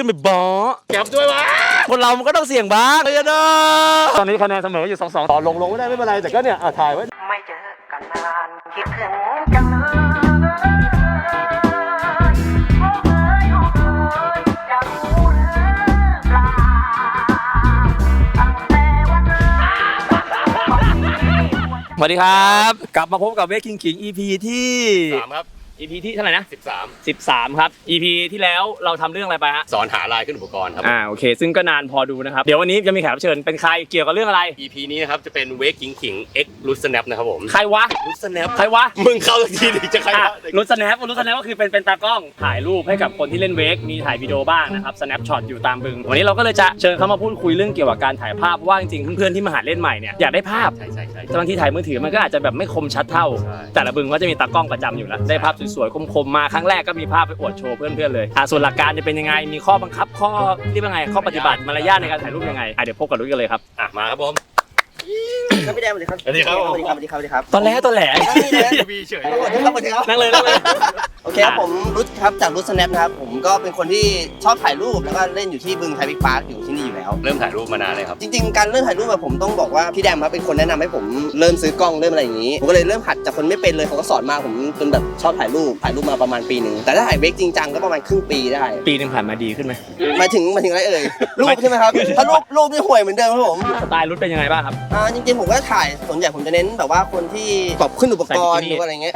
ขึ้นไปบอแก็บด้วยวะคนเรามันก็ต้องเสี่ยงบ้างเลยนะ ตอนนี้คะแนนเสมออยู่สองสองต่อลงลงไม่ได้ไม่เป็นไร แต่ก็เนี่ยอะถ่ายไว้ไม่เจอกันนานคิดถึงจังเลยโอ้เอ๋ยโอ้เอ๋ยจะรู้หรือเปล่าตั้งแต่วันนั้น สวัสดีครับ กลับมาพบกับเวกคิงคิง EP ที่ สามครับ EP ที่เท่าไหร่นะสิบสาม13 ครับ EP ที่แล้วเราทำเรื่องอะไรไปฮะ สอนหาลายขึ้นอุปกรณ์ครับ อ่าโอเค ซึ่งก็นานพอดูนะครับ เดี๋ยววันนี้จะมีแขกรับเชิญเป็นใครเกี่ยวกับเรื่องอะไร EP นี้นะครับจะเป็นเวกกิ้งขิง X รูทสแนปนะครับผมใครวะรูทสแนปใครวะมึงเข้าสักทีดิจะใครอะวะรุดสแนปรุดสแนปก็คือเป็นเป็นตากล้องถ่ายรูปให้กับคนที่เล่นเวกมีถ่ายวิดีโอบ้างนะครับสแนปช็อตอยู่ตามบึง วันนี้เราก็เลยจะเชิญเขามาพูดคุยเรื่องเกี่ยวกับการถ่ายภาพเพราะว่าจริงๆเพื่อนๆที่มาหาเล่นใหม่เนี่ยอยากได้ภาพใช่ใช่ใช่ แต่บางทีถ่ายมือถือมันก็อาจจะแบบไม่คมชัดเท่า ใช่ แต่ละบึงก็จะมีตากล้องประจำอยู่แล้วได้ภาพสวยๆคมๆมาครั้งแรกก็มีภาพไปอวดโชว์เพื่อนๆเลยอะส่วนหลักการจะเป็นยังไงมีข้อบังคับข้อที่เป็นไงข้อปฏิบัติมารยาทในการถ่ายรูปยังไงอะเดี๋ยวพบกับรุ้ยกันเลยครับอะมาครับผม ครับพี่แดงสวัสดีครับสวัสดีครับสวัสดีครับสวัสดีครับสวัสดีครับตอนแรกตอนแหลวีเฉยสวัสดีครับสวัสดีครับนั่งเลยนั่งเลยโอเคครับผมรุดครับจากรุดสแนปนะครับผมก็เป็นคนที่ชอบถ่ายรูปแล้วก็เล่นอยู่ที่บึงไทยบิ๊กพาร์คอยู่ที่นี่อยู่แล้วเริ่มถ่ายรูปมานานเลยครับจริงๆการเริ่มถ่ายรูปอะผมต้องบอกว่าพี่แดมครับเป็นคนแนะนำให้ผมเริ่มซื้อกล้องเริ่มอะไรอย่างนี้ผมก็เลยเริ่มหัดจากคนไม่เป็นเลยเขาก็สอนมาผมจนแบบชอบถ่ายรูปถ่ายรูปมาประมาณปีหนึ่งแต่ถ้าถ่ายเวกจริงจังก็ประมาณครึ่งปีได้ ปีหนึงผ่านมาดีขึ้นไหมหมายถึงหมายถึงอะไรเอ่ยรูปใช่ไหมครับถ้ารูปรูปนี่ห่วยเหมือนเดิมครับผมสไตล์รุ้เป็นยังไงบ้างครับอ่าจริงๆผมก็ถ่ายส่วนใหญ่ผมจะเน้นแบบว่าคนที่ปรับขึ้นอุปกรณ์ใส่บิกินี่หรือว่าอะไรเงี้ย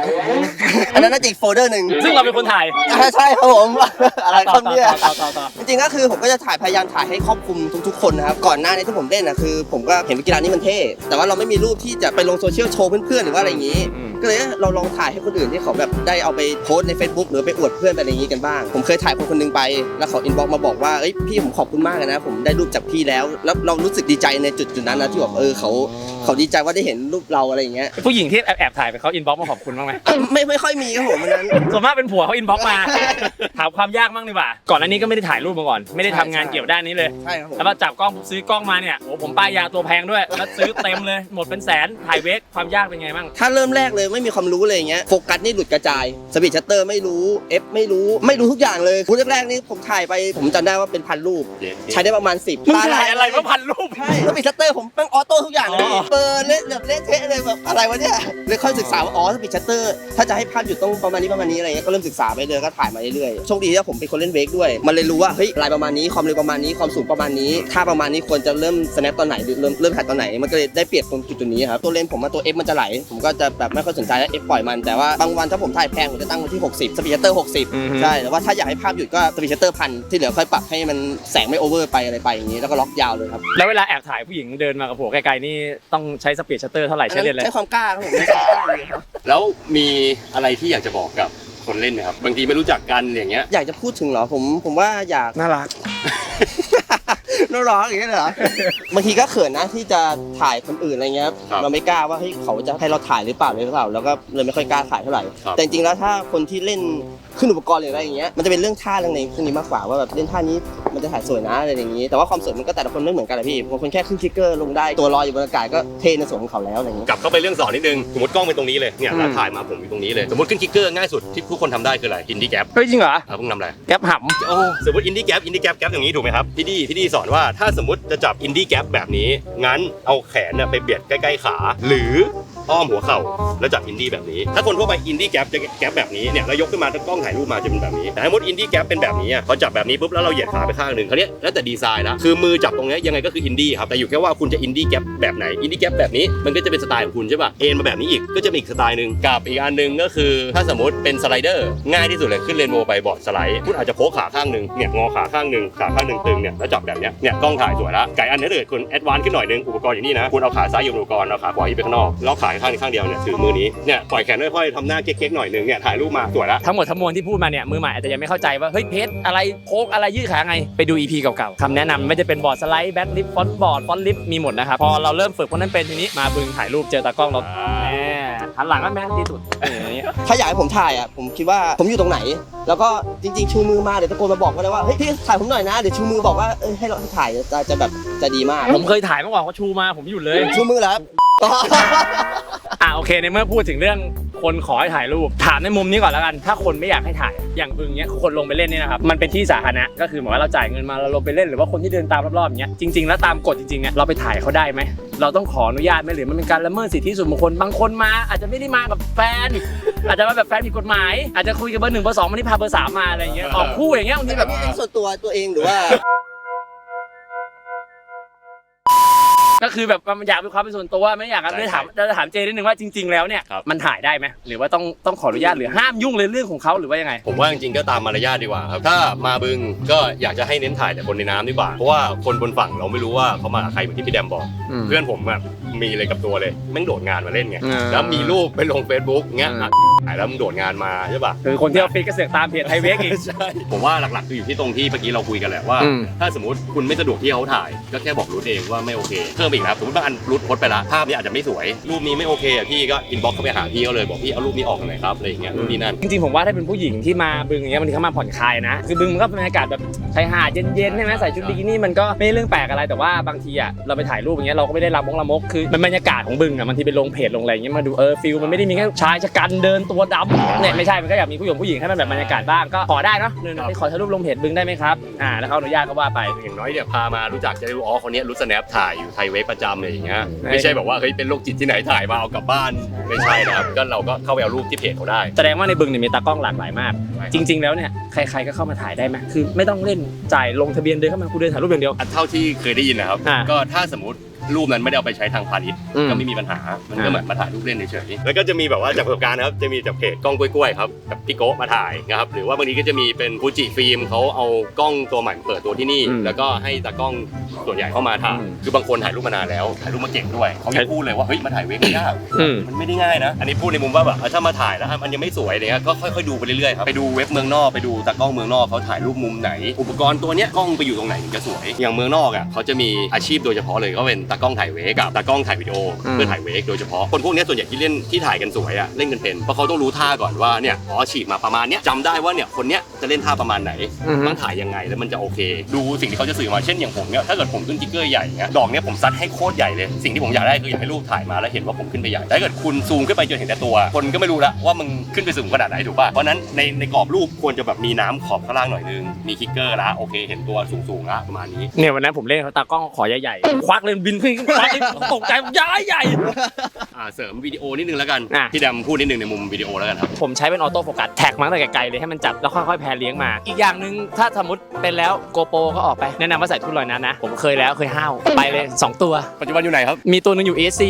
อันนั้นน่าจะอีกโฟลเดอร์หนึ่งซึ่งเราเป็นคนถ่ายอ่าใช่ครับผมอะไรครับเนี่ยต่อต่อต่อต่อจริงๆก็คือผมก็จะถ่ายพยายามถ่ายให้ครอบคลุมทุกๆคนนะครับก่อนหน้านี้ที่ผมเล่นนะคือ ผมก็เห็นกีฬานี้มันเท่แต่ว่าเราไม่มีรูปที่จะไปลงโซเชียลโชว์เพื่อนๆหรือว่าอะไรอย่างนี้อืมก็เลยเราลองถ่ายให้คนอื่นที่เขาแบบได้เอาไปโพสต์ใน Facebook หรือไปอวดเพื่อนไปอะไรอย่างนี้กันบ้าง ผมเคยถ่ายคนคนหนึงไป แล้วเขาอินบ็อกมาบอกว่าเอ้ยพี่ผมขอบคุณมากเลยนะ ผมได้รูปจากพี่แล้ว แล้วเรารู้สึกดีใจในจุดจุดๆนั้นนะที่แบบเออเขาเขาดีใจว่าได้เห็นรูปเราอะไรอย่างเงี้ย ผู้หญิงที่แอบแอบถ่ายไปเขาอินบ็อกมาขอบคุณบ้างไหม ไม่ไม่ค่อยมีครับผมอันนั้น ส่วนมากเป็นผัวเขาอินบ็อกมา ถามความยากบ้างดีกว่า ก่อนอันนี้ก็ไม่ได้ถ่ายรูปมาก่อน ไม่ได้ทำงานเกี่ยวด้านนี้เลย ใช่ครับผม แล้วมาจับกล้องซื้อกล้องมาเนี่ยโอ้ผมป้ายยาตัวแพงด้วย แล้วซื้อเต็มเลย หมดเป็นแสนถ่ายเวกความยากเป็นไงบ้าง ถ้าเริ่มแรกเลยไม่มีความรู้เลยอย่างเงี้ยโฟกัสนี่หลุดกระจายสปีดชัตเตอร์ไม่รู้เอฟไม่รู้ไม่รู้ทุกอย่างเลยพูดแรกๆนี่ผมถ่ายไปผมจำได้ว่าเป็นพันรูปเย็นใช้ได้ประมาณ 10มึงถ่ายอะไรมาพันรูปใช่สปีดชัตเตอร์ผมแม่งออโต้ทุกอย่างเลยอ๋อเปิดเละแบบเละเทะเลยแบบอะไรวะเนี่ยเลยค่อยศึกษาว่าอ๋อสปีดชัตเตอร์ถ้าจะให้ภาพหยุดต้องประมาณนี้ประมาณนี้อะไรเงี้ยก็เริ่มศึกษาไปเลยก็ถ่ายมาเรื่อยๆโชคดีที่ผมเป็นคนเล่นเวกด้วย มันเลยรู้ว่าเฮ้ยลายประมาณนี้ความเร็วประมาณนี้ความสูงประมาณนี้ค่าประมาณนี้ควรจะเริ่มสแนปตอนไหนหรือเริ่มเริ่มถ่ายตอนไหนมันก็เลยได้เปรียบตรงจุดจุดนี้ครับตัวเลนส์ผมมาตัว F มันจะไหลผมก็จะแบบไม่ค่อยสนใจแล้ว F ปล่อยมันแต่ว่าบางวันถ้าผมถ่ายแพงผมจะตั้งไว้ที่ 60สปีดชัตเตอร์อือฮึ 60 ใช่ แต่ว่าถ้าอยากให้ภาพหยุดก็สปีดชัตเตอร์พันที่เหลือค่อยปรับให้มันแสงไม่โอเวอร์ไปอะไรไปอย่างนี้แล้วก็ล็อกยาวเลยครับแล้วเวลาแอบถ่ายผู้หญิงเดินมากับผัวไกลๆนี่ต้องใช้สปีดชัตเตอร์เท่าไหร่อันใช้นั้นเลนส์เลยใช้ความกล้าครับผมใช้ความกล้าเลยครับ แล้วมีอะไรที่อยากจะบอกกับคนเล่นไหมครับ บางทีไม่รู้จักกันอย่างเงี้ย อยากจะพูดถึงเหรอผมผมว่าอยาก น่ารัก น่ารักอย่างเงี้ยเหรอบางทีก็เขินนะที่จะถ่ายคนอื่นอะไรเงี้ยครับเราไม่กล้าว่าเฮ้ยเขาจะให้เราถ่ายหรือเปล่าหรือเปล่าแล้วก็เลยไม่ค่อยกล้าถ่ายเท่าไหร่ครับ แต่จริงๆแล้วถ้าคนที่เล่นขึ้นอุปกรณ์หรืออะไรอย่างเงี้ยมันจะเป็นเรื่องท่าเรื่องในพวกนี้มากกว่าว่าแบบเล่นท่านี้มันจะถ่ายสวยนะอะไรอย่างงี้แต่ว่าความสวยมันก็แต่ละคนไม่เหมือนกันอะพี่บางคนแค่ขึ้นทิกเกอร์ลงได้ตัวลอยอยู่บนอากาศก็เทในส่วนของเขาแล้วอะไรอย่างงี้กลับเข้าไปเรื่องสอนนิดนึง สมมติกล้องเป็นตรงนี้เลย เนี่ยแล้วถ่ายมาผมอยู่ตรงนี้เลย สมมติขึ้นคิกเกอร์ง่ายสุดที่ทุกคนทำได้คืออะไร อินดี้แกปเฮ้ยจริงเหรออะเพิ่งทำอะไร แก๊ปหโอ้ สมมติอินดี้แกปอินดี้แกปแกปอย่างนี้ถูกไหมครับพี่ดีพี่ดีสอนว่าถ้าสมมติจะจับอินดี้แก๊ปแบบนี้ งั้นเอาแขนเนี่ยไปเบียดใกล้ ๆ ขา หรือ อ้อมหัวเข่าแล้วจับอินดี้แบบนี้ ถ้าคนทั่วไปอินดี้แก๊ปจะแก๊ปแบบนี้เนี่ยแล้วยกขึ้นมาถ้ากล้องถ่ายรูปมาจะเป็นแบบนี้แต่ถ้ามมติอินดี้แก๊ปเป็นแบบนี้อะพอจับแบบนี้ปุ๊บแล้วเราเหยียดขาไปข้างหนึ่งเขาวเนี้ยแล้วแต่ดีไซน์ละคือมือจับตรงนี้ยังไงก็คืออินดี้ครับแต่อยู่แค่ว่าคุณจะอินดี้แก๊ปแบบไหนอินดี้แก๊ปแบบนี้มันก็จะเป็นสไตล์ของคุณใช่ป่ะเอ็นมาแบบนี้อีกก็จะมีอีกสไตล์หนึ่งกับอีกอันหนึ่งก็คือ ถ้าสมมติเป็นสไลเดอร์ง่ายที่สุดเลยขึ้นเรนโบว์ไปบอร์ดสไลด์คุณอาจจะโค้งขาข้างหนึ่งเนี่ยงอขาข้างหนึ่งขาข้างหนึ่งตึงเนี่ยแล้วจับแบบเนี้ยเนี่ยกล้องถ่ายสวยละไก่อันนี้เลยคุณแอดวานซ์ขึ้นหน่อยนึงอุปกรณ์อย่างนี้นะคุณเอาขาซ้ายอยู่อุปกรณ์เอาขาขวาอยู่ไปข้างนอกแล้วขาข้างนี้ข้างเดียวเนี่ยถือมือนี้เนี่ยปล่อยแขนค่อยๆทำหน้าเก๊กๆหน่อยหนึงเนี่ยถ่ายรูปมาสวยละำทั้งหมดทั้งมวลที่พูดมาเนี่ยมือใหม่อาจจะยังไม่เข้าใจว่าเฮ้ยเพชรอะไรโค้กอะไรยืดขาไงไปดู EP เก่าๆคำแนะนำไม่จะเป็นบอร์ดสไลด์แบ็คลิฟฟอนต์บอร์ดฟอนต์ลิฟมีหมดนะครับพอเราเริ่มฝึกพวกนั้นเป็นทีนี้มาบึงถ่ายรูปเจอตากล้องเราแหมหันหลังก็แม่นที่สุดอย่างเงี้ยถ้าอยากให้ผมถ่ายอะผมคิดว่าผมอยู่ตรงไหน แล้วก็จริงๆชูมือมาเดี๋ยวตะโกนมาบอกก็ได้ว่าเฮ้ยพี่ถ่ายผมหน่อยนะเดี๋ยวชูมือบอกว่าเอ้ยให้เราให้ถ่ายจะจะแบบจะดีมากผมเคยถ่ายเมื่อก่อนเขาชูมาผมหยุดเลย ชูมือแล้ว อ่าโอเคในเมื่อพูดถึงเรื่องคนขอให้ถ่ายรูปถามในมุมนี้ก่อนแล้วกัน ถ้าคนไม่อยากให้ถ่ายอย่างบึงเนี้ยคนลงไปเล่นเนี่ยนะครับมันเป็นที่สาธารณะก็คือเหมือนว่าเราจ่ายเงินมาเราลงไปเล่นหรือว่าคนที่เดินตามรอบๆอย่างเงี้ยจริงๆแล้วตามกฎจริงๆเนี่ยเราไปถ่ายเขาได้ไหมเราต้องขออนุญาตไหมหรือมันเป็นการละเมิดสิทธิส่วนบุคคลบางคนมา อาจจะไม่ได้มากับแฟน อาจจะมาแบบแฟนผิดกฎหมาย อาจจะคุยกับเบอร์หนึ่งเบอร์สองวันนี้พาเบอร์สามมาอะไรอย่างเงี้ยออกคู่อย่างเงี้ยบางทีนี่แบแบบบ นี้ส่วนตัวตัวเองหรือว่า ก็คือแบบมันอยากเป็นความเป็นส่วนตัวไม่อยากใช่เลยถามจะถามเจนิดนึงว่าจริง ๆ แล้วเนี่ยครับมันถ่ายได้ไหมหรือว่าต้องต้องขออนุญาตหรือห้ามยุ่งเลยเรื่องของเขาหรือว่ายังไง ผมว่าจริงๆก็ตามมารยาทดีกว่าครับถ้ามาบึงก็อยากจะให้เน้นถ่ายแต่คนในน้ำดีกว่าเพราะว่าคนบนฝั่งเราไม่รู้ว่าเขามากับใครเหมือนที่พี่แดมบอกอืมเพื่อนผมแบบมีอะไรกับตัวเลยแม่งโดดงานมาเล่นไงอ่าแล้วมีรูปไปลง Facebook เงี้ยอืมอะถ่ายแล้วมึงโดดงานมาใช่ป่ะคือคนที่ออฟฟิศก็เสือกตามเพจไทยเวกอีกใช่ผมว่าหลักๆคืออยู่ที่ตรงที่เมื่อกี้เราคุยกันแหละว่าอืมถ้าสมมติคุณไม่สะดวกที่เขาถ่าย ก็แค่บอกรุดเองว่าไม่โอเคเพิ่มอีกนะสมมติบางอันรุดโพสต์ไปละภาพนี้อาจจะไม่สวย รูปนี้ไม่โอเคอะพี่ก็อินบ็อกเข้าไปหาพี่เขาเลยบอกพี่เอารูปนี้ออกหน่อยครับอะไรอย่างเงี้ยนู่นนี่นั่นจริงๆผมว่าถ้าเป็นผู้หญิงที่มาบึงอย่างเงี้ยบางทีเขามาผ่อนคลายนะ คือบึงมันก็เป็นบรรยากาศแบบชายหาดเย็นๆใช่ไหมใส่ชุดบิกินี่มันก็ไม่ใช่เรื่องแปลกอะไรแต่ว่าบางทีอะเราไปถ่ายรูปอย่างเงี้ยเราก็ไม่ได้รับมงละมกคือมันบรรยากาศของบึงอะบางทีไปลงเพจลงอะไรอย่างเงี้ยมาดูเออฟิลมันไม่ได้มีแค่ชายชะกันเดินตัวดำเนี่ยไม่ใช่มันก็อยากมีผู้หญิงผู้หญิงให้มันแบบบรรยากาศบ้างก็ขอได้เนาะเดินไปขอถ่ายรูปลงเพจบึงได้ไหมครับอ่าแล้วเขาอนุญาตก็ว่าไปอย่างน้อยเนี่ยพามารู้จักจะได้รู้อ๋อคนเนี้ยรู้สแนปถ่ายอยู่ไทยเวฟประจำอะไรอย่างเงี้ยใช่ไม่ใช่แบบว่าเฮ้ยเป็นโรคจิตที่ไหนถ่ายมาเอากลับบ้านไม่ใช่นะครับก็เราก็เข้าไปเอารูปที่เพจเขาได้ แสดงว่าในบึงเนี่ยมีตากล้องหลากหลายมาก จริง ๆ แล้วเนี่ยใครๆก็เข้ามาถ่ายได้ไหมคือ ไม่ต้องเล่นจ่ายลงทะเบียนเดินเข้ามากูเดินถ่ายรูปอย่างเดียวอันเท่าที่เคยได้ยินนะครับ อ่า ก็ถ้าสมมติ รูปนั้นไม่ได้เอาไปใช้ทางพาณิชย์อืม ก็ไม่มีปัญหา มันก็อ่าเหมือนมาถ่ายรูปเล่นเฉยๆแล้วก็จะมีแบบว่าจากประสบการณ์นะครับจะมีจากเพจกล้องกล้วยๆครับกับพี่โก้มาถ่ายนะครับหรือว่าบางทีก็จะมีเป็นฟูจิฟิล์มเขาเอากล้องตัวใหม่มาเปิดตัวที่นี่ อืมแล้วก็ให้ตากล้องส่วนใหญ่เข้ามาถ่ายอืม คือบางคนถ่ายรูปมานานแล้วถ่ายรูปมาเก่งด้วยเขายังพูดเลยว่าเฮ้ยมาถ่ายเวกไม่ยาก อืม มันไม่ได้ง่ายนะ อันนี้พูดในมุมว่าแบบเออถ้ามาถ่ายแล้วมันยังไม่สวยอะไรเงี้ย ก็ค่อยๆดูไปเรื่อยๆครับ ไปดูเว็บเมืองนอกไปดูตากล้องเมืองนอกเขาถ่ายรูปมุมไหน อุปกรณ์ตัวเนี้ยกล้องไปอยู่ตรงไหนถึงจะสวย อย่างเมืองนอกอะเขาจะมีอาชีพโดยเฉพาะเลยก็เป็นตากล้องถ่ายเวกกับตากล้องถ่ายวิดีโออมเพื่อถ่ายเวกโดยเฉพาะคนพวกเนี้ยส่วนใหญ่ที่เล่นที่ถ่ายกันสวยอะเล่นกันเป็นเพราะเขาต้องรู้ท่าก่อนว่าเนี่ยอ๋อฉีดมาประมาณเนี้ยจำได้ว่าเนี่ยคนเนี้ยจะเล่นท่าประมาณไหน อือฮึต้องถ่ายยังไงแล้วมันจะโอเค ดูสิ่งที่เขาจะสื่อมาเช่นอย่างผมเนี่ยถ้าเกิดผมขึ้นจิ๊กเกอร์ใหญ่เงี้ยดอกเนี้ยผมซัดให้โคตรใหญ่เลย สิ่งที่ผมอยากได้คืออยากให้รูปถ่ายมาแล้วเห็นว่าผมขึ้นไปใหญ่แต่ถ้าเกิดคุณซูมขึ้นไปจนเห็นแต่ตัว คนก็ไม่รู้ละว่ามึงขึ้นไปสูงขนาดไหนถูกป่ะเพราะฉะนั้นในในกรอบรูปควรจะแบบมีน้ำขอบข้างล่างหน่อยนึงมีคิกเกอร์ละโอเค เห็นตัวสูงๆละประมาณนี้ เนี่ยวันนั้นผมเล่นเขาตากล้องขอใหญ่ๆควักเลยบินขึ้นควักเลยตกใจใหญ่ใหญ่ อ่าเสริมวิดีโอนิดนึงแล้วกัน อะ พี่ดำพูดนิดนึงในมุมวิดีโอแล้วกันครับ ผมใช้เป็นออโต้โฟกัสแท็กมาตั้งแต่ไกลๆเลยให้มันจับแล้วค่อยๆแพนเลี้ยงมา อีกอย่างหนึ่งถ้าสมมติเป็นแล้วโกโปก็ออกไป แนะนำว่าใส่ทุ่นลอยน้ำนะ ผมเคยแล้วเคยห้าวไปเลย 2 ตัว ปัจจุบันอยู่ไหนครับ มีตัวหนึงอยู่ ESC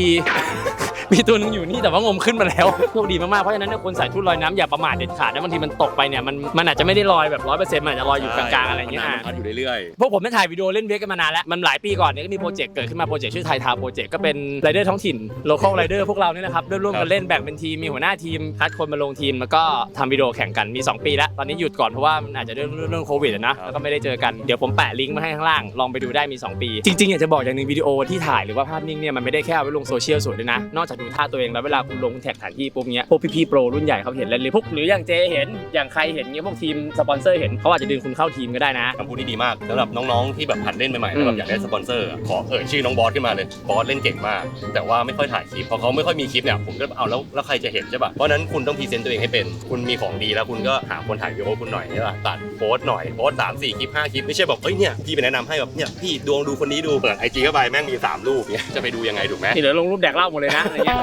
มีตัวหนึงอยู่นี่แต่ว่างมขึ้นมาแล้วโชคดีมากๆเพราะฉะนั้นเนี่ยคนใส่ทุ่นลอยน้ำอย่าประมาทเด็ดขาดนะบางทีมันตกไปเนี่ยมันมันอาจจะไม่ได้ลอยแบบร้อยเปอร์เซ็นต์มันอาจจะลอยอยู่กลางๆอะไรอย่างเงี้ยน้ำอะ มันพัดอยู่เรื่อยพวกผมได้ถ่ายวิดีโอเล่นเวกกันมานานแล้ว มันหลายปีก่อนเนี่ยก็มีโปรเจกต์เกิดขึ้นมาโปรเจกต์ชื่อไทยทาวโปรเจกต์ก็เป็นไรเดอร์ท้องถิ่น local rider พวกเราเนี่ยนะครับร่วมๆกันเล่นแบ่งเป็นทีม มีหัวหน้าทีม คัดคนมาลงทีม แล้วก็ทำวิดีโอแข่งกันมี 2 ปีแล้ว ตอนนี้หยุดก่อนเพราะว่ามันอาจจะเรื่องเรื่องโควิดอะนะ แล้วก็ไม่ได้เจอกัน เดี๋ยวผมแปะลิงก์มาให้ข้างล่าง ลองไปดูได้มี 2 ปี จริงๆอยากจะบอกอย่างหนึ่งวิดีโอที่ถ่ายหรือว่าภาพนิ่งเนี่ยมันไม่ได้แค่เอาไว้ลงโซเชียลสวยด้วยนะนอกจากดูท่าตัวเองแล้วเวลาคุณลงแท็กสถานที่ปุ๊บเนี้ยพวกพี่ๆโปรรุ่นใหญ่เขาเห็นแล้วหรือพวกหรืออย่างเจเห็นอย่างใครเห็นเงี้ยพวกทีมสปอนเซอร์เห็นเขาอาจจะดึงคุณเข้าทีมก็ได้นะๆคำพูดที่ดีมากสำหรับน้องๆที่แบบหัดเล่นใหม่ๆอืแล้วมแบบอยากได้สปอนเซอร์อะขอเอ่ยชื่อน้องบอสขึ้นมาเลยบอสเล่นเก่งมาก แต่ว่าไม่ค่อยถ่ายคลิปพอเขาไม่ค่อยมีคลิปเนี่ยผมก็เอาแล้วแล้วใครจะเห็นใช่ป่ะเพราะฉะนั้นคุณต้องพรีเซนต์ตัวเองให้เป็น คุณมีของดีแล้วคุณก็หาคนถ่ายวิดีโอคุณหน่อยใช่ป่ะตัดโพสต์หน่อยโพสต์สามสี่คลิปห้าคลิปไม่ใช่แบบเฮ้ยเนี่ยพี่ไปแนะนำให้แบบเนี่ยพี่ดวงดูคนนี้ดูเปิดไอจีเข้าไปแม่งมีสามรูปเนี่ยจะไปดูยังไงถูกไหมนี่เดี๋ยวลงรูปแดกเหล้าหมดเลยนะอะไรเงี้ย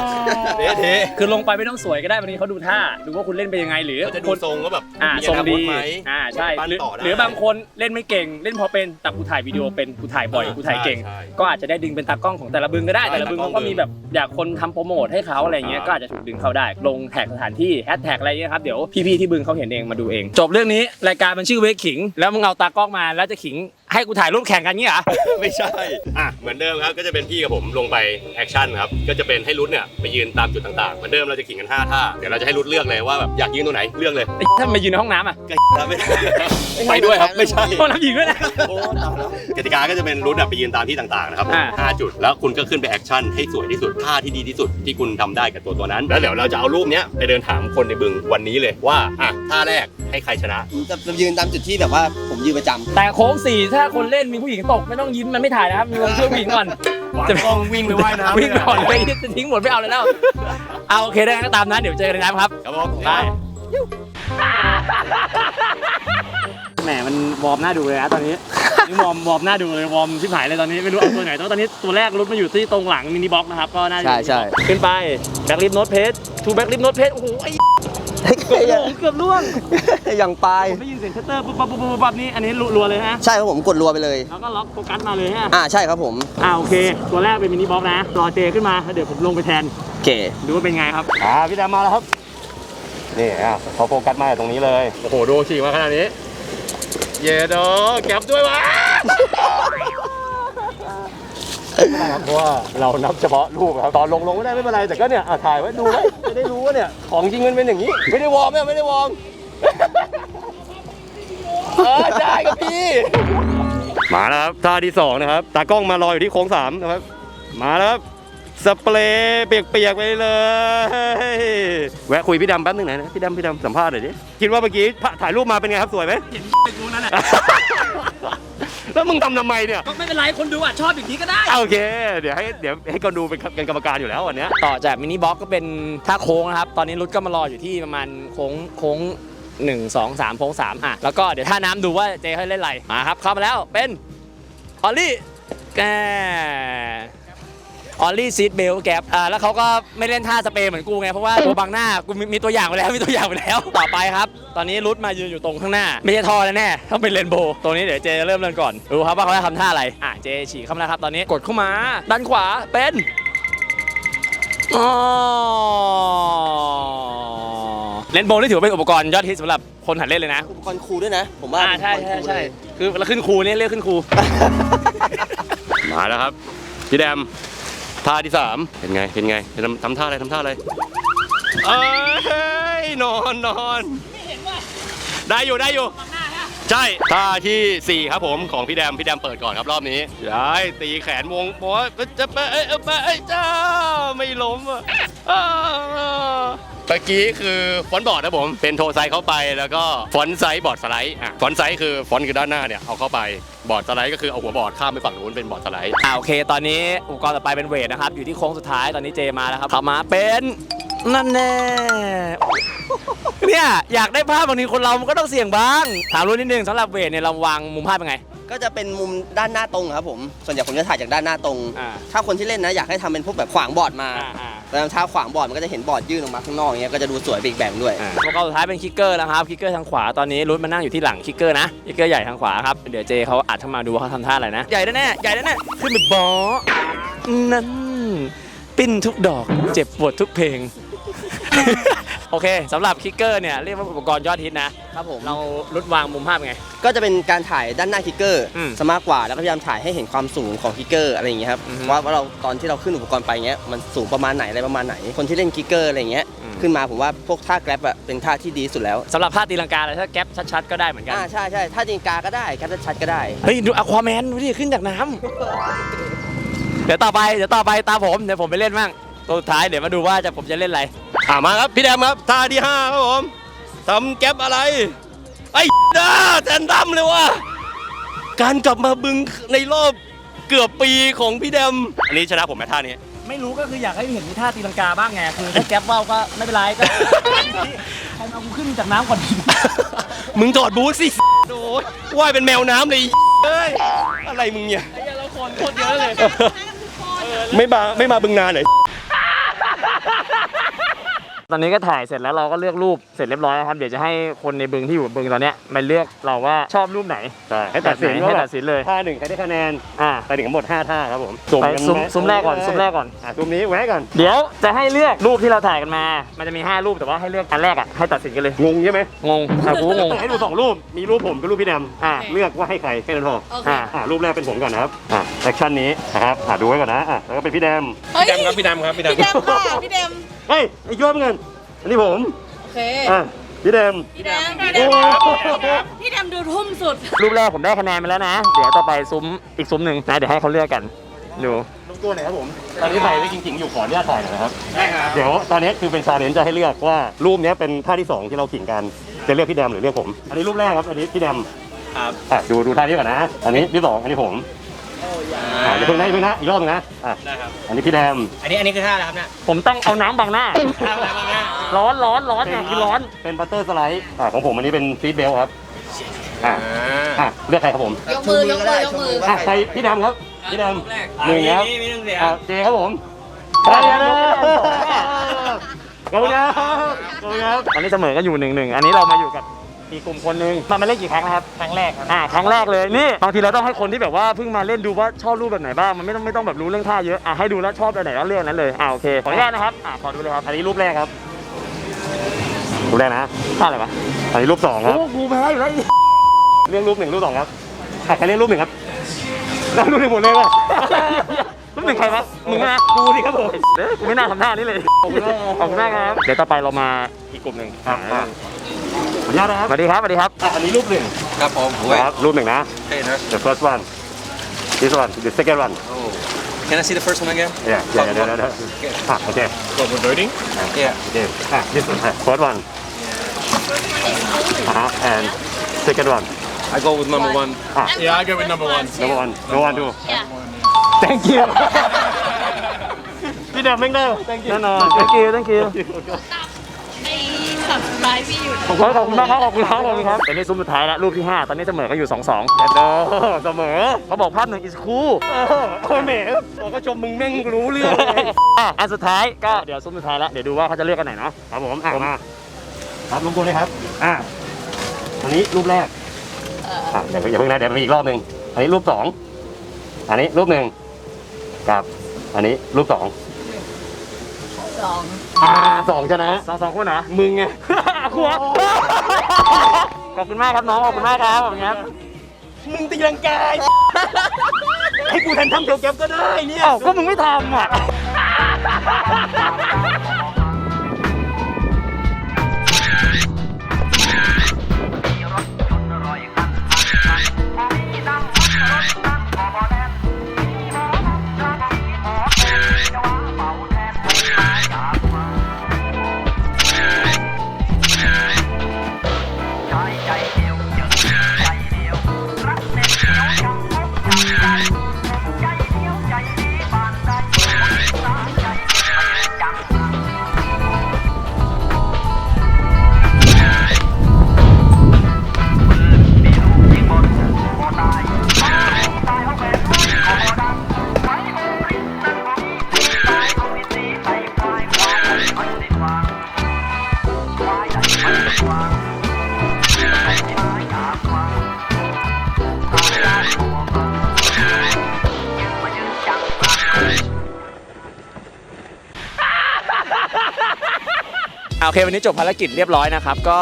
เทเทคือลงไปไม่ต้องสวยก็ได้บางทีเขาดูท่าดูว่าคุณเล่นเป็นยังไงหรือจะดูนทรงว่าแบบอ่ามีทรงอนาคดีตไหมอ่าใช่ปั้นหรือต่อได้ หรือบางคนเล่นไม่เก่งเล่นพอเป็นแต่กูถ่ายวิดีโอเป็นกูถ่ายบ่อยกูถ่ายเก่ง ใช่ก็อาจจะได้ดึงเป็นตากล้องของแต่ละบึงก็ได้ใช่แต่ละบึงตากล้อเขาก็มีแบบอยากคนทำโปรโมทให้เขาอะไรเงี้ยก็อาจจะถูกดึงเข้าได้ ลงแท็กสถานที่แฮชแท็กอะไรเงี้ยครับเดี๋ยวพี่ๆที่บึงเขาเห็นเองมาดูเอง จบเรื่องนี้รายการมันชื่อเวกขิง แล้วมึงเอาตากล้องมาแล้วจะขิง ให้กูถ่ายรูปแข่งกันเงี้ยเหรอ ไม่ใช่ อะ เหมือนเดิมครับ ก็จะเป็นพี่กับผมลงไปแอคชั่นครับ ก็จะเป็นให้รุดเนี่ยไปยืนตามจุดต่างๆ เหมือนเดิมเราจะขิงกัน 5 ท่า เดี๋ยวเราจะให้รุดเลือกเลยว่าแบบอยากยืนตรงไหน เลือกเลยไอ้ถ้ามันมายืนในห้องน้ำอะก็ไม่ไปด้วยครับ ไม่ใช่ ห้องน้ำหญิงด้วยนะ โอ้ตายแล้วกติกาก็จะเป็นรุดอะไปยืนตามที่ต่างๆนะครับอ่า ห้าจุด แล้วคุณก็ขึ้นไปแอคชั่นให้สวยที่สุด ท่าที่ดีที่สุดที่คุณทำได้กับตัวตัวนั้น แล้วเดี๋ยวเราจะเอารูปเนี้ยไปเดินถามคนในบึงวันนี้เลยว่า อะ ท่าแรกให้ใครชนะผมจะยืนตามจุดที่แบบว่าผม ยืนประจำแต่โค้งสี่ถ้าคนเล่นมีผู้หญิงตกไม่ต้องยิ้มมันไม่ถ่ายนะครับมีวงช่วยผู้หญิงก่อนวางกล้องวิ่งไปว่ายน้ำวิ่งก่อนไปจะทิ้งหมดไม่เอาเลยแล้วเอาโอเคได้งั้นก็ตามนั้นเดี๋ยวเจอกันในน้ำครับครับผมได้แหมมันวอร์มหน้าดูเลยนะตอนนี้นี่วอร์มวอร์มหน้าดูเลยวอร์มชิบหายเลยตอนนี้ไม่รู้เอาตัวไหนแต่ว่าตอนนี้ตัวแรกรุดมาอยู่ที่ตรงหลังมินิบ็อกนะครับก็น่าจะใช่ใช่ขึ้นไปแบ็กลิฟโน t เพจทูแบ็กลิฟโน t เพจโอ้โหไอ้ เกือบล่วงเกือบล่วงอย่างปลายผมได้ยินเสียงชัตเตอร์ปุ๊บปั๊บปุ๊บปั๊บปั๊บนี่อันนี้รัวๆเลยฮะใช่ครับผมกดรัวไปเลยแล้วก็ล็อกโฟกัสมาเลยฮะอ่าใช่ครับผมอ่าโอเค ตัวแรกเป็นมินิบ็อกนะรอเจขึ้นมาแล้วเดี๋ยวผมลงไปแทนโอเคดูว่าเป็นไงครับอ่าพี่ดำมาแล้วครับนี่อะเขาโฟกัสมาจากตรงนี้เลยโอ้โหดูฉีกมาขนาดนี้ เยโดแก็บด้วยวะ ไม่เป็นไรครับเพราะว่าเรานับเฉพาะรูปครับตอนลงลงไม่ได้ไม่เป็นไรแต่ก็เนี่ยอะถ่ายไว้ดูไว้จะได้รู้ว่าเนี่ยของจริงมันเป็นอย่างนี้ ไม่ได้วอร์มเนี่ยไม่ได้วอร์มเออได้ครับพี่มาแล้วครับท่าที่สองนะครับตากล้องมารออยู่ที่โค้งสามนะครับ มาแล้วครับสเปรย์เปียกๆไปเลย แวะคุยพี่ดำแป๊บนึงหน่อยนะพี่ดำพี่ดำสัมภาษณ์หน่อยดิคิดว่าเมื่อกี้ถ่ายรูปมาเป็นไงครับสวยไหมเห็นไปกูนั่นแหละ แล้วมึงทำทำไมเนี่ย ก็ไม่เป็นไรคนดูอะชอบอย่างนี้ก็ได้ โอเค เดี๋ยวให้เดี๋ยวให้คนดูเป็นเป็นกรรมการอยู่แล้ววันเนี้ย ต่อจากมินิบ็อกก็เป็นท่าโค้งนะครับ ตอนนี้รุดก็มารออยู่ที่ประมาณโค้งโค้งหนึ่งสองสามโค้งสามอะ แล้วก็เดี๋ยวท่าน้ำดูว่าเจเขาเล่นอะไร มาครับเข้ามาแล้วเป็นออลลี่แก ออลลี่ซีดเบลแกปอ่าแล้วเขาก็ไม่เล่นท่าสเปรย์เหมือนกูไง เพราะว่าตัวบังหน้ากูมีมีตัวอย่างไปแล้วมีตัวอย่างไปแล้ว ต่อไปครับ ตอนนี้รุดมายืนอยู่ตรงข้างหน้า ไม่ใช่ท่อแน่ๆต้องเป็นเรนโบว์ตัวนี้เดี๋ยวเจเริ่มเล่นก่อนดูครับว่าเขาจะทำท่าอะไรอะเจฉีกเข้ามาแล้วครับ ตอนนี้กดเข้ามาด้านขวาเป็นอ๋อ เล่นโบว์นี่ถือว่าเป็นอุปกรณ์ยอดฮิตสำหรับคนหัดเล่นเลยนะอุปกรณ์ครูด้วยนะ ผมว่าอ่าใช่อุปกรณ์ใช่ครูใช่เลยคือเราขึ้นครูเนี่ยเรียกขึ้นครู มาแล้วครับ พี่แดม ท่าที่สามเป็นไง เป็นไงจะทำทำท่าอะไรทำท่าอะไรเอ้ยนอนนอนได้อยู่ได้อยู่ ใช่ท่าที่ 4 ครับผมของพี่แดม พี่แดมเปิดก่อนครับรอบนี้ได้ตีแขนวงบอกว่าจะไปเอ้ยเอ้ยเอ้ยจ้าไม่ล้มอะอ้าวเมื่อกี้คือฟอนต์บอร์ดนะผมเป็นโทรไซด์เข้าไปแล้วก็ฟอนต์ไซด์บอร์ดสไลด์อะฟอนต์ไซด์คือฟอนต์คือด้านหน้าเนี่ยเอาเข้าไปบอร์ดสไลด์ก็คือเอาหัวบอร์ดข้ามไปฝั่งนู้นเป็นบอร์ดสไลด์อ่าโอเค ตอนนี้อุปกรณ์ต่อไปเป็นเวทนะครับ อยู่ที่โค้งสุดท้ายตอนนี้เจมาแล้วครับขับมาเป็น นั่นแน่เนี่ยอยากได้ภาพบางทีคนเรามันก็ต้องเสี่ยงบ้างถามรู้นิดนึงสำหรับเวทเนี่ยเราวางมุมภาพเป็นไง ก็จะเป็นมุมด้านหน้าตรงครับผม ส่วนใหญ่ผมจะถ่ายจากด้านหน้าตรง อ่าถ้าคนที่เล่นนะอยากให้ทำเป็นพวกแบบขวางบอร์ดมาอ่าอ่า แต่ถ้าขวางบอร์ดมันก็จะเห็นบอร์ดยื่นออกมาข้างนอกอย่างเงี้ยก็จะดูสวยไปอีกแบบด้วยอ่าอุปกรณ์สุดท้ายเป็นคิกเกอร์นะครับคิกเกอร์ทางขวาตอนนี้รุดมานั่งอยู่ที่หลังคิกเกอร์นะคิกเกอร์ใหญ่ทางขวาครับเดี๋ยวเจเขาอัดเข้ามาดูว่าเขาทำท่าอะไรนะใหญ่แน่ๆใหญ่แน่ๆขึ้นไปบอนั่นปิ้นทุกดอก เจ็บปวดทุกเพลง โอเคสำหรับคิกเกอร์เนี่ยเรียกว่าอุปกรณ์ยอดฮิตนะครับผมเรารุดวางมุมภาพไง ก็จะเป็นการถ่ายด้านหน้าคิกเกอร์อืมซะมากกว่าแล้วก็พยายามถ่ายให้เห็นความสูงของคิกเกอร์อะไรอย่างเงี้ยครับอือฮึว่าว่าเราตอนที่เราขึ้นอุปกรณ์ไปเงี้ยมันสูงประมาณไหนอะไรประมาณไหน คนที่เล่นคิกเกอร์อะไรเงี้ยอืม ขึ้นมาผมว่าพวกท่าแกร็บอะเป็นท่าที่ดีสุดแล้วสำหรับท่าตีลังกาอะไรถ้าแก๊ปชัดๆก็ได้เหมือนกันอ่าใช่ใช่ท่าจิงกาก็ได้แกร็บชัดๆก็ได้ เฮ้ยดูอควาแมนดูดิขึ้นจากน้ำเดี๋ยวต่อไปเดี๋ยวต่อไปตามผมเดี๋ยวผมไปเล่นบ้าง ตัวสุดท้ายเดี๋ยวมาดูว่าจะผมจะเล่นอะไรอ่ามาครับพี่แดมครับท่าที่5ครับผมทำแก๊ปอะไร ไอ้ด้าแทนดำเลยว่ะการกลับมาบึงในรอบเกือบปีของพี่แดม อันนี้ชนะผมไหมท่านี้ ไม่รู้ก็คืออยากให้เห็นมีท่าตีลังกาบ้างไงคือถ้าแก๊ปว่าวก็ไม่เป็นไรก็ ใครมากูขึ้นจากน้ำก่อนมึงจอดบูธสิ โอ้ยว่ายเป็นแมวน้ำเลยเอ้ย อะไรมึงเนี่ย ไอ้เหี้ยเราคนโคตรเยอะเลย ไม่มาไม่มาบึงนานเลย ตอนนี้ก็ถ่ายเสร็จแล้วเราก็เลือกรูปเสร็จเรียบร้อยแล้วครับ เดี๋ยวจะให้คนในบึงที่อยู่บึงตอนเนี้ยมาเลือกเราว่าชอบรูปไหนใช่ให้ตัดสินให้ตัดสินเลย ท่าหนึ่งใครได้คะแนนอ่า ไปถึงทั้งหมด 5 ท่าครับผมไปกันซุ้มนะซุ้มแรกก่อนซุ้มแรกก่อน อะซุ้มนี้แวะก่อน เดี๋ยวจะให้เลือกรูปที่เราถ่ายกันมา มันจะมี 5 รูปแต่ว่าให้เลือกอันแรกอะให้ตัดสินกันเลย งงใช่ไหมงงอะกูก็งงให้ดูสองรูป มีรูปผมกับรูปพี่แดมอ่าเลือกว่าให้ใครแค่นั้นพอโอเค อ่าอ่ารูปแรกเป็นผมก่อนนะครับ อ่าแอคชั่นนี้นะครับอ่าดูไว้ก่อนนะอ่าแล้วก็เป็นพี่แดมเฮ้ยพี่แดมครับพี่แดมครับพี่แดมค่ะพี่แดม เฮ้ยไอ้ยอดเงินอันนี้ผมโอเค อ่าพี่แดม พี่แดมพี่แดโอ้มพี่แดมดูทุ่มสุด รูปแรกผมได้คะแนนไปแล้วนะ เดี๋ยวต่อไปซุ้มอีกซุ้มหนึ่งนะเดี๋ยวให้เขาเลือกกันดูรูปตัวไหนครับผมตอนนี้ถ่ายไว้จริงๆอยู่ขออนุญาตถ่ายหน่อยนะครับเดี๋ยวตอนนี้คือเป็นชาเลนจ์จะให้เลือกว่ารูปเนี้ยเป็นท่าที่สองที่เราขิงกันจะเลือกพี่แดมหรือเลือกผม อันนี้รูปแรกครับอันนี้พี่แดมครับ อะดูดูท่านี้ก่อนนะ อันนี้ที่สองอันนี้ผม อ่าเดี๋ยวเพิ่งนะเพิ่งนะอีกรอบนึงนะอะได้ครับ อันนี้พี่แดมอันนี้อันนี้คือท่าอะไรครับเนี่ยผมต้องเอาน้ำบังหน้า ท่าอะไรบ้างเนี่ยร้อนร้อนร้อนไงคือร้อน เป็นบัตเตอร์สไลด์อ่าของผมอันนี้เป็นซีทเบลครับอ่าอะเลือกใครครับผมยกมือยกมือยกมือ อะใครพี่แดมครับพี่แดมหนึ่งครับไม่ต้องเสียอะเจครับผมไปเลยนะขอบคุณครับขอบคุณครับ ตอนนี้เสมอกันอยู่หนึ่งหนึ่งอันนี้เรามาอยู่กับ อีกกลุ่มคนหนึงมามาเล่นกี่ครั้งนะครับ ครั้งแรกครับ อ่าครั้งแรกเลยนี่บางทีเราต้องให้คนที่แบบว่าเพิ่งมาเล่นดูว่าชอบรูปแบบไหนบ้างมันไม่ต้องไม่ต้องแบบรู้เรื่องท่าเยอะอะให้ดูแล้วชอบแบบไหนแล้วเรื่องนั้นเลยอ่าโอเคขออนุญาตนะครับอ่าขอดูเลยครับอันนี้รูปแรกครับรูปแรกนะท่าอะไรวะอันนี้รูปสองครับ โอ้กูแพ้อยู่แล้วเรื่องรูปหนึ่งรูปสองครับอะใครเล่นรูปหนึ่งครับแล้วรูปหนึ่งหมดเลยว่ะรูปหนึ่งใครวะมึงนะกูดิครับผมเด้อกูไม่น่าทำท่านี้เลยขอบคุณมากขอบคุณมากครับ เดี๋ยวต่อไปเรามาอีกกลุ่มหนึ่งครับ อนุญาตนะครับสวัสดีครับสวัสดีครับอ่ะอันนี้รูปหนึ่งครับผมโอ้ยครับรูปหนึ่งนะ The first one this one the second one Oh. Can I see the first one again? yeah yeah yeah, yeah, yeah, yeah. อ่ะโอเค What we're voting? Yeah. Okay. Ah, this one ah, อ่ะ first one uh-huh, and second one I go with number one. Ah. Yeah, I go with number one. number one number one two Yeah. thank you พี่แดงแม่งได้ thank you thank you thank you สับสไลด์พี่อยู่ ขอบคุณขอบคุณมากครับขอบคุณครับขอบคุณครับแต่นี่ซุ้มสุดท้ายแล้วรูปที่ 5 ตอนนี้เสมอก็อยู่ 2 2แอนโดเสมอเขาบอกภาพหนึ่ง is cool โคนเหม็นบอกก็ชมมึงแม่งรู้เรื่องเลยอะอันสุดท้ายก็เดี๋ยวซุ้มสุดท้ายแล้วเดี๋ยวดูว่าเขาจะเลือกกันไหนเนาะครับผมอะมาครับลงตัวเลยครับอะอันนี้รูปแรกอะเดี๋ยวอย่าเพิ่งนะเดี๋ยวมีอีกรอบหนึ่งอันนี้รูปสองอันนี้รูปหนึ่งกับอันนี้รูปสองสองอ่าสองชนะสองสองคนเหรอมึงไง หัว ขอบคุณมากครับน้อง ขอบคุณมากครับ ขอบคุณครับ มึงตีลังกายให้กูแทนทำเกี่ยวแก๊บก็ได้เนี่ย เอ้าก็มึงไม่ทำอะ โอเควันนี้จบภารกิจเรียบร้อยนะครับ ก็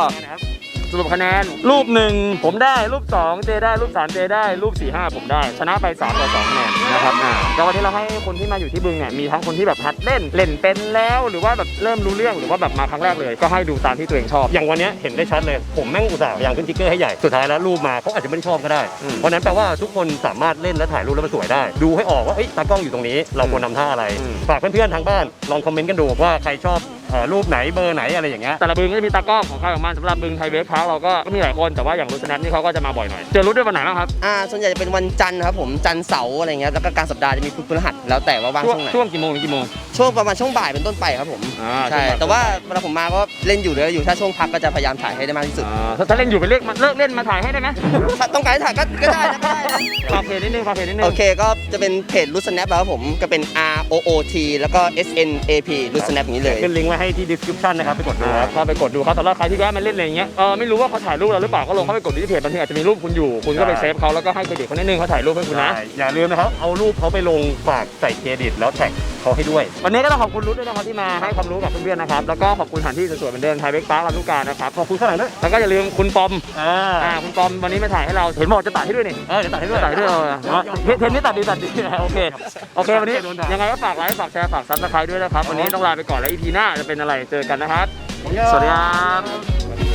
สรุปคะแนน รูปหนึ่งผมได้รูป2เจได้รูป3เจได้รูป4 5ผมได้ ชนะไป3ต่อ2คะแนน นะครับอ่าก็วันที่เราให้คนที่มาอยู่ที่บึงเนี่ยมีทั้งคนที่แบบหัดเล่นเล่นเป็นแล้วหรือว่าแบบเริ่มรู้เรื่องหรือว่าแบบมาครั้งแรกเลย ก็ให้ดูตามที่ตัวเองชอบ อย่างวันเนี้ยเห็นได้ชัดเลย ผมแม่งอุตส่าห์พยายามขึ้นติ๊กเกอร์ให้ใหญ่สุดท้ายแล้วรูปมาเขาอาจจะไม่ได้ชอบก็ได้ อืมเพราะฉะนั้นแปลว่าทุกคนสามารถเล่นและถ่ายรูปแล้วมันสวยได้ ดูให้ออกว่าเอ้ยตากล้องอยู่ตรงนี้ เราควรทำท่าอะไรอืม ฝากเพื่อนๆทางบ้านลองคอมเมนต์กันดูว่าใครชอบเอ่อรูปไหนเบอร์ไหนอะไรอย่างเงี้ย แต่ละบึงก็จะมีตากล้องของใครของมันสำหรับบึงไทยเวฟพาร์คเราก็ก็มีหลายคนแต่ว่าอย่างรูสแนปนี่เขาก็จะมาบ่อยหน่อยเจอรุดด้วยวันไหนบ้างครับ อ่าส่วนใหญ่จะเป็นวันจันทร์ครับผมจันทร์เสาร์อะไรเงี้ยแล้วก็กลารสัปดาห์จะมีพุธพฤหัสแล้วแต่ว่าว่างช่วช่งวงไหนช่วงกี่โมงถึงกี่โมง ช่วงประมาณช่วงบ่ายเป็นต้นไปครับผมอ่าใช่ช่วงบ่าย แต่ว่าเวลาผมมาก็เล่นอยู่เลยอยู่ถ้าช่วงพักก็จะพยายามถ่ายให้ได้มากที่สุด อ่าถ้าถ้าเล่นอยู่ไปเลิกมาเลิกเล่นมาถ่ายให้ได้ไหมถ้าต้องการให้ถ่ายก็ก็ได้นะก็ได้นะ ฝากเพจนิดนึงฝากเพจนิดนึง โอเคก็จะเป็นเพจรูสแนปครับผมก็เป็น R O O T แล้วก็ S N A P รูสแนปนี้เลย ขึ้นลิงก์ไว้ให้ที่ description นะครับไปกดดูอ่าครับเข้าไปกดดูเขาสำหรับใครที่แวะมาเล่นอะไรอย่างเงี้ยเออไม่รู้ว่าเขาถ่ายรูปเราหรือเปล่าก็ลงเข้าไปกดดูที่เพจบางทีอาจจะมีรูปคุณอยู่ คุณก็ไปเซฟเขาแล้วก็ให้เครดิตเขานิดนึงเขาถ่ายรูปให้คุณนะใช่อย่าลืมนะครับ เอารูปเขาไปลงฝากใส่เครดิต แล้วแท็กเขาให้ด้วย วันนี้ก็ต้องขอบคุณรุดด้วยนะครับที่มาให้ความรู้กับเพื่อนๆนะครับแล้วก็ขอบคุณสถานที่สวยๆเหมือนเดิมไทยเบคพาร์คลำลูกกานะครับขอบคุณข้างหลังด้วยแล้วก็อย่าลืมคุณปอมอ่าอ่าคุณปอมวันนี้มาถ่ายให้เราเห็นบอกจะตัดให้ด้วยนี่เออเดี๋ยวตัดให้ด้วยตัดให้ด้วยเออเนอะเทเทนนี่ตัดดีตัดดีโอเคโอเควันนี้โดนด่ายัยังไงก็ฝากไลค์ฝากแชร์ฝากซับสไครต์ด้วยนะครับวันนี้ต้องลาไปก่อนแล้วอีพีหน้าจะเป็นอะไรเจอกันนะครับสวัสดีครับ